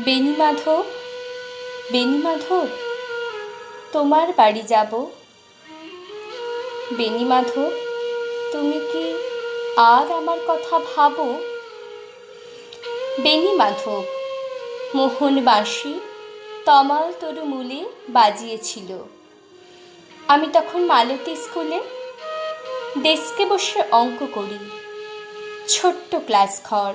বেনি মাধব বেনি মাধব তোমার বাড়ি যাব। বেনি মাধব তুমি কি আর আমার কথা ভাবো? বেনি মাধব মোহন বাঁশি তমাল তরু মূলে বাজিয়েছিল। আমি তখন মালতী স্কুলে ডেস্কে বসে অঙ্ক করি, ছোট্ট ক্লাস ঘর।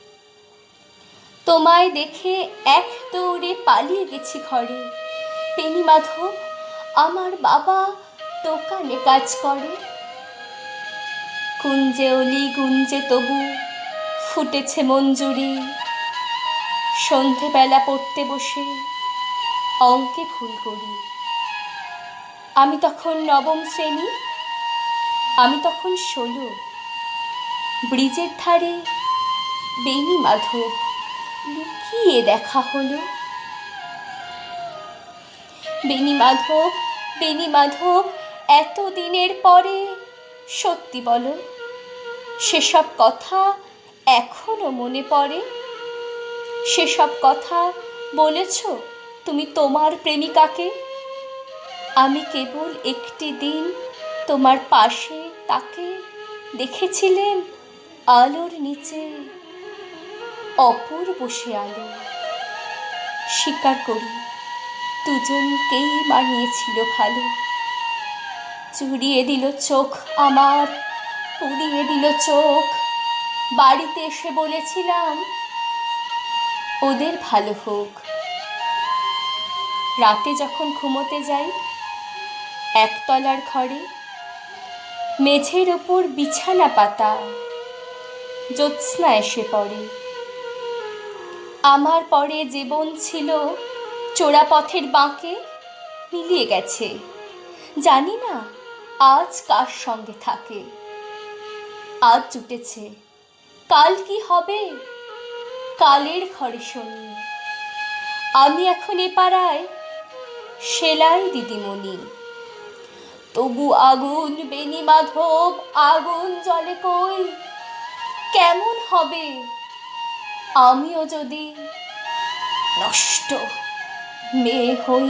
তোমায় দেখে এক দৌড়ে পালিয়ে গেছি ঘরে। পেনি মাধব, আমার বাবা দোকানে কাজ করে। কুঞ্জে অলি গুঞ্জে তবু ফুটেছে মঞ্জুরি। সন্ধেবেলা পড়তে বসে অঙ্কে ভুল করি। আমি তখন নবম শ্রেণি, আমি তখন ষোলো। ব্রিজের ধারে বেনি মাধব। লুকিয়ে দেখা হলো। বেনি মাধব বেনি মাধব এত দিনের পরে, সত্যি বলো, সেসব কথা এখনও মনে পড়ে? সেসব কথা বলেছ তুমি তোমার প্রেমিকাকে? আমি কেবল একটি দিন তোমার পাশে তাকে দেখেছিলেন আলোর নিচে। অপূর্ব সে আলো স্বীকার করি, দুজনকেই মানিয়েছিল ভালো। চুরিয়ে দিল চোখ আমার, পুড়িয়ে দিল চোখ। বাড়িতে এসে বলেছিলাম, ওদের ভালো হোক। রাতে যখন ঘুমোতে যাই, একতলার ঘরে মেঝের ওপর বিছানা পাতা, জ্যোৎস্না এসে পড়ে। আমার পরে জীবন ছিল চোরাপথের বাঁকে মিলিয়ে গেছে। জানি না আজ কার সঙ্গে থাকে। আজ জুটেছে। কাল কি হবে? কালের ঘরে শুনি। আমি এখন এ পাড়ায় সেলাই দিদিমণি। তবু আগুন বেনি মাধব, আগুন জলে কই? কেমন হবে? আমিও যদি নষ্ট মেয়ে হই